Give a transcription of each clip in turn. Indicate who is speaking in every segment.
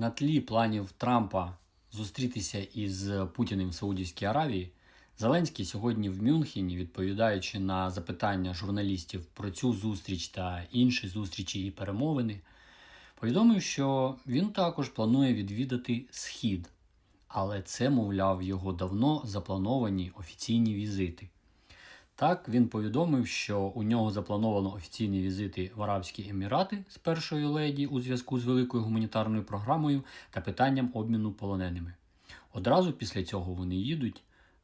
Speaker 1: На тлі планів Трампа зустрітися із Путіним в Саудівській Аравії, Зеленський сьогодні в Мюнхені, відповідаючи на запитання журналістів про цю зустріч та інші зустрічі і перемовини, повідомив, що він також планує відвідати Схід, але це, мовляв, його давно заплановані офіційні візити. Так, він повідомив, що у нього заплановано офіційні візити в Арабські Емірати з першою леді у зв'язку з великою гуманітарною програмою та питанням обміну полоненими. Одразу після цього вони їдуть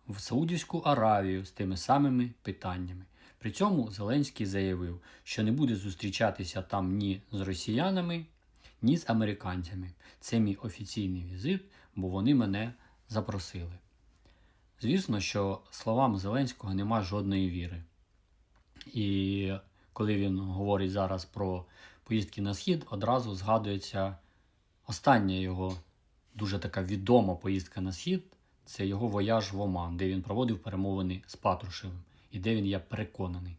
Speaker 1: в Саудівську Аравію з тими самими питаннями. При цьому Зеленський заявив, що не буде зустрічатися там ні з росіянами, ні з американцями. Це мій офіційний візит, бо вони мене запросили. Звісно, що словам Зеленського нема жодної віри. І коли він говорить зараз про поїздки на схід, одразу згадується остання його дуже така відома поїздка на схід це його вояж в Оман, де він проводив перемовини з Патрушевим, і де він, я переконаний,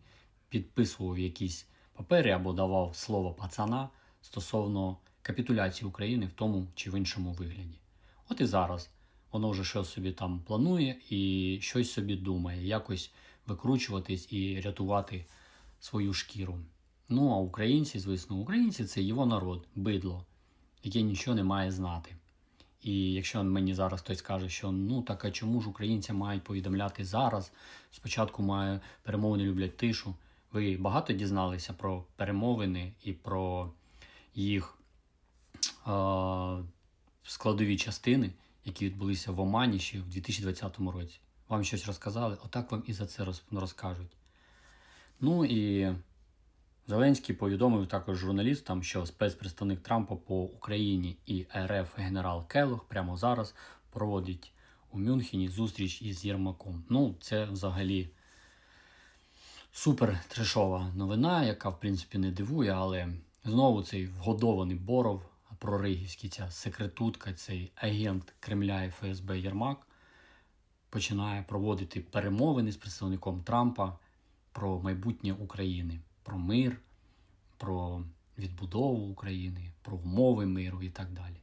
Speaker 1: підписував якісь папери або давав слово пацана стосовно капітуляції України в тому чи в іншому вигляді. От і зараз воно вже щось собі там планує і щось собі думає, якось викручуватись і рятувати свою шкіру. Ну а українці, звісно, українці це його народ, бидло, яке нічого не має знати. І якщо мені зараз хтось скаже, що ну так а чому ж українці мають повідомляти зараз? Спочатку має перемовини люблять тишу. Ви багато дізналися про перемовини і про їх е- складові частини, які відбулися в Омані ще в 2020 році. Вам щось розказали? Отак вам і за це розкажуть. Ну і Зеленський повідомив також журналістам, що спецпредставник Трампа по Україні і РФ генерал Келлог прямо зараз проводить у Мюнхені зустріч із Єрмаком. Ну, це взагалі супер трешова новина, яка в принципі не дивує, але знову цей вгодований Боров, проригівський ця секретутка, цей агент Кремля і ФСБ Єрмак починає проводити перемовини з представником Трампа про майбутнє України, про мир, про відбудову України, про умови миру і так далі.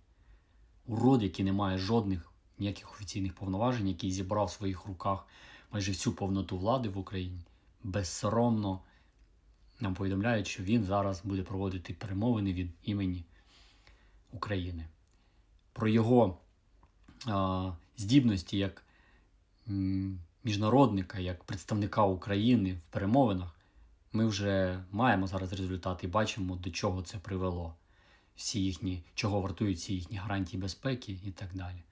Speaker 1: Урод, який не має жодних ніяких офіційних повноважень, який зібрав в своїх руках майже всю повноту влади в Україні, безсоромно нам повідомляють, що він зараз буде проводити перемовини від імені України. Про його здібності як міжнародника, як представника України в перемовинах, ми вже маємо зараз результати і бачимо, до чого це привело. Всі їхні, чого вартують всі їхні гарантії безпеки і так далі.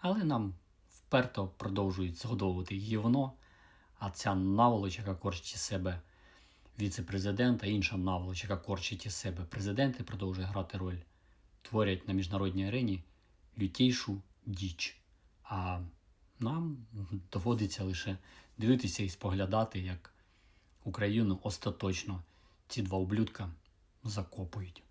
Speaker 1: Але нам вперто продовжують згодовувати гівно, а ця наволоч, яка корчить із себе віце-президента, інша наволоч, яка корчить із себе президенти, продовжує грати роль, творять на міжнародній арені лютійшу діч. А нам доводиться лише дивитися і споглядати, як Україну остаточно ці два ублюдка закопують.